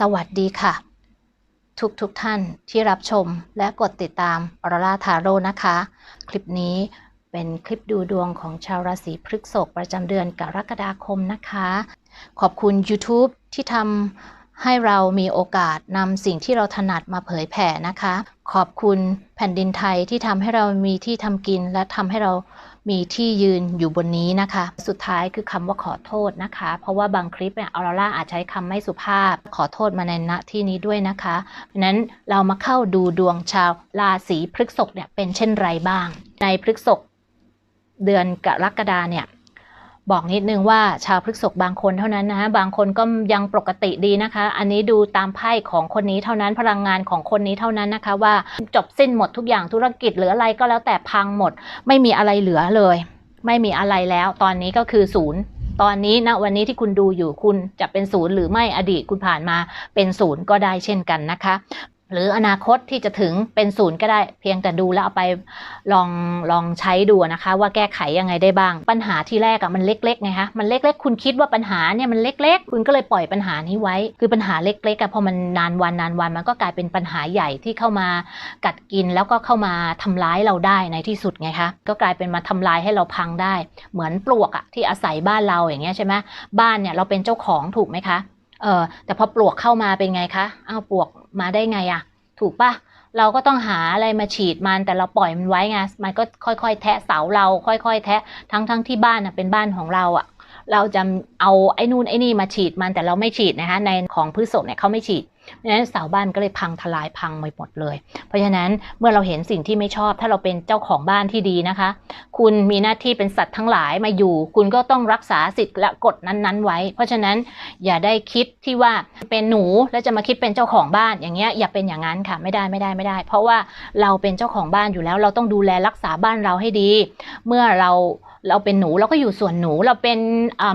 สวัสดีค่ะ ทุกทุกท่านที่รับชมและกดติดตามออร่าทาโร่นะคะ คลิปนี้เป็นคลิปดูดวงของชาวราศีพฤษภประจำเดือนกรกฎาคมนะคะ ขอบคุณ YouTube ที่ทำให้เรามีโอกาสนำสิ่งที่เราถนัดมาเผยแผ่นะคะ ขอบคุณแผ่นดินไทยที่ทำให้เรามีที่ทำกินและทำให้เรา มีที่ยืนอยู่บนนี้นะคะ สุดท้ายคือคำว่าขอโทษนะคะ เพราะว่าบางคลิปเนี่ยออร่าอาจใช้คำไม่สุภาพ ขอโทษมาในณที่นี้ด้วยนะคะเพราะฉะนั้นเรามาเข้าดูดวงชาวราศีพฤษภเนี่ยเป็นเช่นไรบ้าง ในพฤษภเดือนกรกฎาเนี่ย บอกนิดนึงว่าชาวพฤษภบางคนเท่านั้นนะฮะบางคนก็ยังปกติดีนะคะ อันนี้ดูตามไพ่ของคนนี้เท่านั้นพลังงานของคนนี้เท่านั้นนะคะ ว่าจบสิ้นหมดทุกอย่างธุรกิจหรืออะไรก็แล้วแต่พังหมด ไม่มีอะไรเหลือเลย ไม่มีอะไรแล้ว ตอนนี้ก็คือศูนย์ตอนนี้ณวันนี้ที่คุณดูอยู่คุณจะเป็นศูนย์หรือไม่อดีตคุณผ่านมาเป็นศูนย์ก็ได้เช่นกันนะคะ หรืออนาคตที่จะถึงเป็นศูนย์ก็ได้ เพียงแต่ดูแล้วเอาไปลองลองใช้ดูนะคะ ว่าแก้ไขยังไงได้บ้าง ปัญหาที่แรกอะมันเล็กๆไงคะมันเล็ก ๆ คุณคิดว่าปัญหาเนี่ยมันเล็ก ๆ คุณก็เลยปล่อยปัญหานี้ไว้ คือปัญหาเล็กๆอะพอมันนานวันนานวันมันก็กลายเป็นปัญหาใหญ่ที่เข้ามากัดกินแล้วก็เข้ามาทำร้ายเราได้ในที่สุดไงคะก็กลายเป็นมาทำลายให้เราพังได้ เหมือนปลวกอะที่อาศัยบ้านเราอย่างเงี้ยใช่ไหมบ้านเนี่ยเราเป็นเจ้าของถูกไหมคะเออแต่พอปลวกเข้ามาเป็นไงคะอ้าวปลวก มาได้ไงอะถูกปะเราก็ต้องหาอะไรมาฉีดมันแต่เราปล่อยมันไว้ไงมันก็ค่อยๆ แทะเสาเรา ค่อยๆ แทะทั้งๆทที่บ้านน่ะเป็นบ้านของเราอะ่ะเราจะเอาไอ้นู่นไอ้นี่มาฉีดมันแต่เราไม่ฉีดนะคะในของพืชสดเนี่ยเขาไม่ฉีด เพราะฉะนั้นเสาบ้านก็เลยพังทลายพังไปหมดเลย เพราะฉะนั้นเมื่อเราเห็นสิ่งที่ไม่ชอบ ถ้าเราเป็นเจ้าของบ้านที่ดีนะคะ คุณมีหน้าที่เป็นสัตว์ทั้งหลายมาอยู่ คุณก็ต้องรักษาสิทธิ์และกฎนั้นๆ ไว้ เพราะฉะนั้นอย่าได้คิดที่ว่าเป็นหนูแล้วจะมาคิดเป็นเจ้าของบ้านอย่างเงี้ยอย่าเป็นอย่างนั้นค่ะไม่ได้ไม่ได้ไม่ได้ เพราะว่าเราเป็นเจ้าของบ้านอยู่แล้ว เราต้องดูแลรักษาบ้านเราให้ดี เมื่อเรา เราเป็นหนูเราก็อยู่ส่วนหนูเราเป็น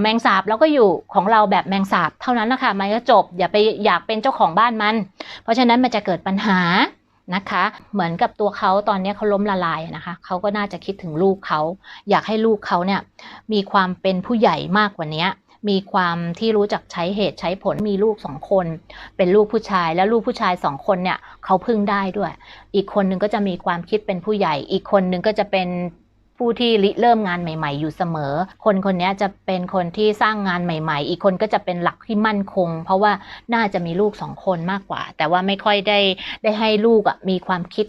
แมงสาบเราก็อยู่ของเราแบบแมงสาบเท่านั้นนะคะมันก็จบอย่าไปอยากเป็นเจ้าของบ้านมัน เพราะฉะนั้นมันจะเกิดปัญหานะคะ เหมือนกับตัวเขาตอนนี้เขาล้มละลายนะคะเขาก็น่าจะคิดถึงลูกเขาอยากให้ลูกเขาเนี่ยมีความเป็นผู้ใหญ่มากกว่านี้มีความที่รู้จักใช้เหตุใช้ผลมีลูกสองคน เป็นลูกผู้ชายแล้วลูกผู้ชายสองคนเนี่ยเขาพึ่งได้ด้วย อีกคนนึงก็จะมีความคิดเป็นผู้ใหญ่ อีกคนนึงก็จะเป็น ผู้ที่ริเริ่มงานใหม่ ๆ อยู่เสมอ คนคนนี้จะเป็นคนที่สร้างงานใหม่ ๆ อีกคนก็จะเป็นหลักที่มั่นคง เพราะว่าน่าจะมีลูกสองคนมากกว่า แต่ว่าไม่ค่อยได้ได้ให้ลูกอะมีความคิด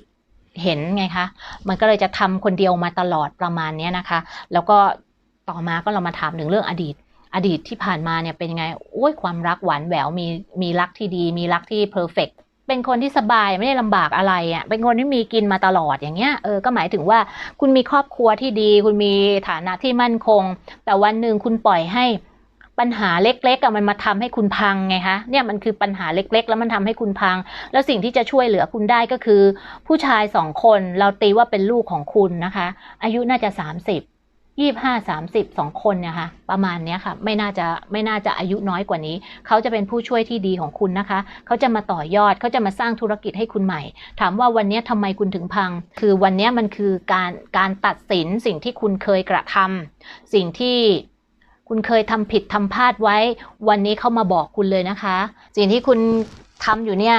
เห็นไงคะ มันก็เลยจะทำคนเดียวมาตลอดประมาณนี้นะคะ แล้วก็ต่อมาก็เรามาถามถึงเรื่องอดีต อดีตที่ผ่านมาเนี่ยเป็นยังไง โอ้ยความรักหวานแหววมีมีรักที่ดี มีรักที่เพอร์เฟก เป็นคนที่สบายไม่ได้ลำบากอะไรอะ่ะเป็นคนที่มีกินมาตลอดอย่างเงี้ยเออก็หมายถึงว่าคุณมีครอบครัวที่ดี คุณมีฐานะที่มั่นคง แต่วันหนึ่งคุณปล่อยให้ปัญหาเล็กๆอะมันมาทำให้คุณพังไงคะเนี่ยมันคือปัญหาเล็กๆ แล้วมันทำให้คุณพัง แล้วสิ่งที่จะช่วยเหลือคุณได้ก็คือ ผู้ชายสองคนเราตีว่าเป็นลูกของคุณนะคะ อายุน่าจะ30 ยี่ห้าสามสิบสองคนเนี่ยค่ะประมาณเนี้ยค่ะ ไม่น่าจะไม่น่าจะอายุน้อยกว่านี้ เขาจะเป็นผู้ช่วยที่ดีของคุณนะคะ เขาจะมาต่อยอดเขาจะมาสร้างธุรกิจให้คุณใหม่ ถามว่าวันนี้ทำไมคุณถึงพัง คือวันนี้มันคือการการตัดสินสิ่งที่คุณเคยกระทำสิ่งที่คุณเคยทำผิดทำพลาดไว้ วันนี้เขามาบอกคุณเลยนะคะ สิ่งที่คุณทำอยู่เนี่ย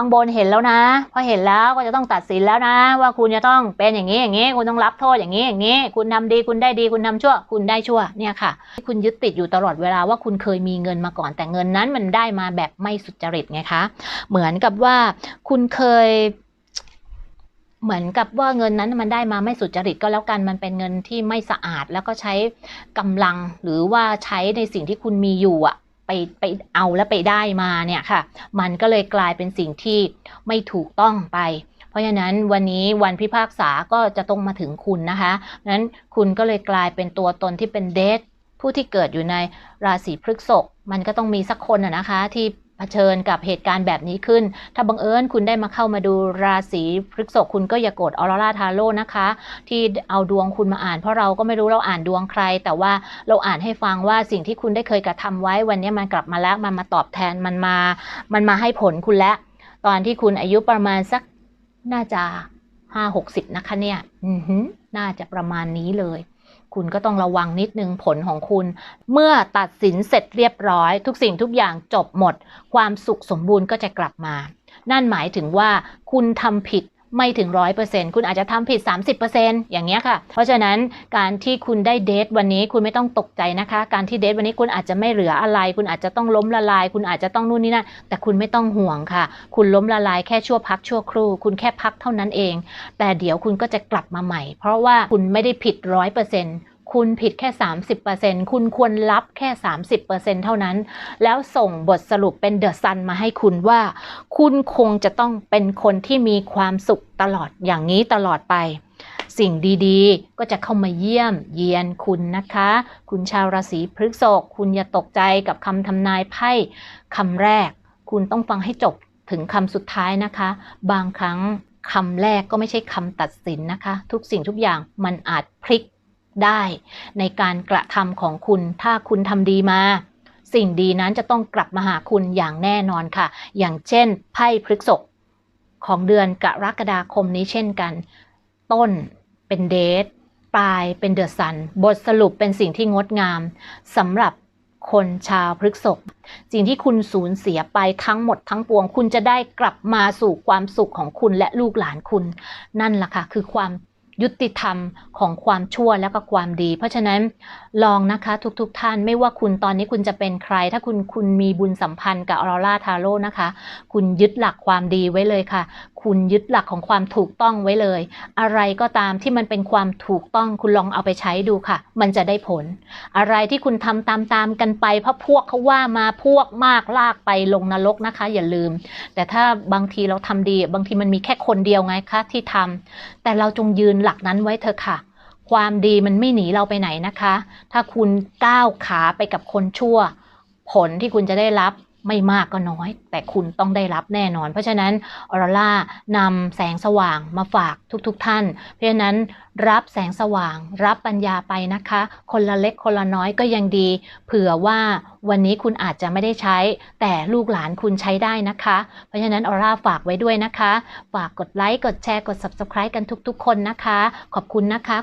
ข้างบนเห็นแล้วนะ พอเห็นแล้วก็จะต้องตัดสินแล้วนะ ว่าคุณจะต้องเป็นอย่างนี้อย่างนี้ คุณต้องรับโทษอย่างนี้อย่างนี้ คุณทำดีคุณได้ดีคุณทำชั่ว คุณได้ชั่วเนี่ยค่ะคุณยึดติดอยู่ตลอดเวลาว่าคุณเคยมีเงินมาก่อน แต่เงินนั้นมันได้มาแบบไม่สุจริตไงคะเหมือนกับว่าคุณเคยเหมือนกับว่าเงินนั้นมันได้มาไม่สุจริตก็แล้วกันมันเป็นเงินที่ไม่สะอาดแล้วก็ใช้กำลังหรือว่าใช้ในสิ่งที่คุณมีอยู่อะ ไปไปเอาและไปได้มาเนี่ยค่ะ มันก็เลยกลายเป็นสิ่งที่ไม่ถูกต้องไป เพราะฉะนั้นวันนี้วันพิพากษาก็จะต้องมาถึงคุณนะคะนั้นคุณก็เลยกลายเป็นตัวตนที่เป็นเดทผู้ที่เกิดอยู่ในราศีพฤษภมันก็ต้องมีสักคนอะนะคะที่ เผชิญกับเหตุการณ์แบบนี้ขึ้น ถ้าบังเอิญคุณได้มาเข้ามาดูราศีพฤษภคุณก็อย่าโกรธออร่าทาโร่นะคะ ที่เอาดวงคุณมาอ่าน เพราะเราก็ไม่รู้เราอ่านดวงใคร แต่ว่าเราอ่านให้ฟังว่าสิ่งที่คุณได้เคยกระทำไว้วันนี้มันกลับมาแล้วมันมาตอบแทนมันมา มันมาให้ผลคุณแล้วตอนที่คุณอายุประมาณสักน่าจะห้าหกสิบนะคะเนี่ย อือหือน่าจะประมาณนี้เลย คุณก็ต้องระวังนิดนึงผลของคุณ เมื่อตัดสินเสร็จเรียบร้อย ทุกสิ่งทุกอย่างจบหมด ความสุขสมบูรณ์ก็จะกลับมา นั่นหมายถึงว่าคุณทำผิด ไม่ถึงร้อยเปอร์เซ็นคุณอาจจะทำผิด 30%อย่างเงี้ยค่ะ เพราะฉะนั้นการที่คุณได้เดทวันนี้คุณไม่ต้องตกใจนะคะ การที่เดทวันนี้คุณอาจจะไม่เหลืออะไร คุณอาจจะต้องล้มละลาย คุณอาจจะต้องนู่นนี่นั่นแต่คุณไม่ต้องห่วงค่ะ คุณล้มละลายแค่ชั่วพักชั่วครู่ คุณแค่พักเท่านั้นเอง แต่เดี๋ยวคุณก็จะกลับมาใหม่ เพราะว่าคุณไม่ได้ผิดร้อยเปอร์เซ็นต์ คุณผิดแค่ 30%คุณควรรับแค่ 30%เท่านั้น แล้วส่งบทสรุปเป็นเดอะซันมาให้คุณว่า คุณคงจะต้องเป็นคนที่มีความสุขตลอดอย่างนี้ตลอดไป สิ่งดีๆ ก็จะเข้ามาเยี่ยมเยียนคุณนะคะ คุณชาวราศีพฤษภคุณอย่าตกใจกับคำทำนายไพ่คำแรก คุณต้องฟังให้จบถึงคำสุดท้ายนะคะ บางครั้งคำแรกก็ไม่ใช่คำตัดสินนะคะ ทุกสิ่งทุกอย่างมันอาจพลิก ได้ในการกระทำของคุณ ถ้าคุณทำดีมา สิ่งดีนั้นจะต้องกลับมาหาคุณอย่างแน่นอนค่ะ อย่างเช่น ไพ่พฤกษกของเดือนกรกฎาคมนี้เช่นกัน ต้นเป็นเดทปลายเป็นเดอะซัน บทสรุปเป็นสิ่งที่งดงามสำหรับคนชาวพฤกษกสิ่งที่คุณสูญเสียไปทั้งหมดทั้งปวง คุณจะได้กลับมาสู่ความสุขของคุณและลูกหลานคุณ นั่นแหละค่ะ คือความ ยุติธรรมของความชั่วและก็ความดี เพราะฉะนั้นลองนะคะทุกๆทท่านไม่ว่าคุณตอนนี้คุณจะเป็นใคร ถ้าคุณคุณมีบุญสัมพันธ์กับออร่าทาโร่นะคะ คุณยึดหลักความดีไว้เลยค่ะคุณยึดหลักของความถูกต้องไว้เลย อะไรก็ตามที่มันเป็นความถูกต้องคุณลองเอาไปใช้ดูค่ะ มันจะได้ผล อะไรที่คุณทำตามๆกันไปเพราะพวกเขาว่ามาพวกมากลากไปลงนรกนะคะ อย่าลืม แต่ถ้าบางทีเราทำดี บางทีมันมีแค่คนเดียวไงคะที่ทำแต่เราจงยืนหลักนั้นไว้เถอะค่ะความดีมันไม่หนีเราไปไหนนะคะ ถ้าคุณก้าวขาไปกับคนชั่ว ผลที่คุณจะได้รับ ไม่มากก็น้อย แต่คุณต้องได้รับแน่นอน เพราะฉะนั้นออร่านำแสงสว่างมาฝากทุกๆทท่าน เพราะฉะนั้นรับแสงสว่าง รับปัญญาไปนะคะ คนละเล็กคนละน้อยก็ยังดี เผื่อว่าวันนี้คุณอาจจะไม่ได้ใช้ แต่ลูกหลานคุณใช้ได้นะคะ เพราะฉะนั้นออร่าฝากไว้ด้วยนะคะ ฝากกดไลค์กดแชร์กด subscribe กันทุกๆ คนนะคะ ขอบคุณนะคะ